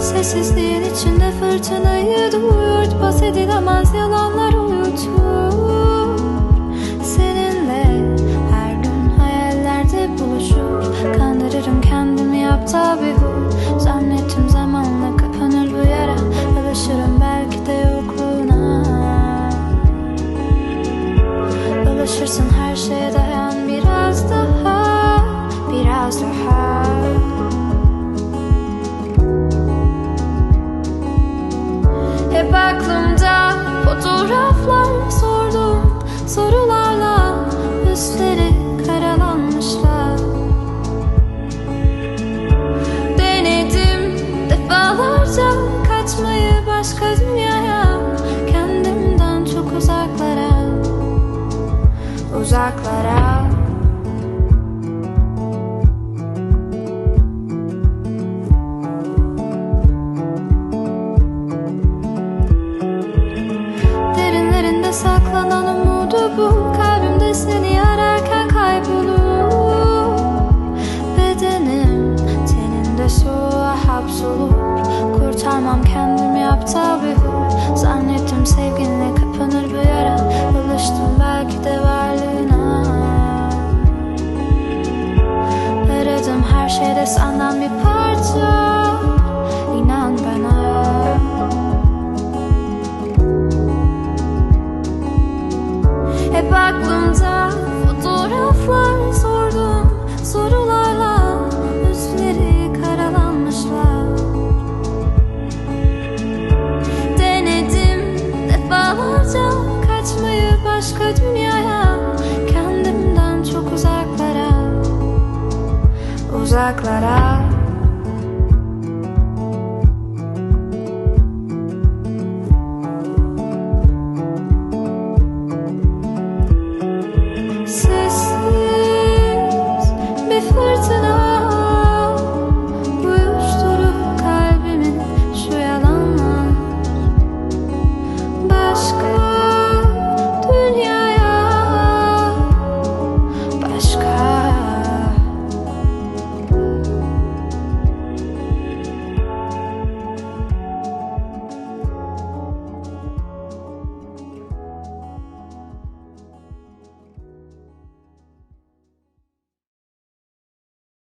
Sessizliğin içinde fırtınayı duyurt Pas edilemez yalanlar. Hep aklımda fotoğraflar sordum Sorularla üstleri karalanmışlar. Denedim defalarca kaçmayı başka dünyaya Kendimden çok uzaklara Uzaklara yapta bir huy Zannettim sevginle kapanır bu yara. Alıştım belki de varlığına. Aradım her şeyde senden bir parça. İnan bana. Hep aklımda fotoğraflar sordum Sorularla başka dünyaya Kendimden çok uzaklara Uzaklara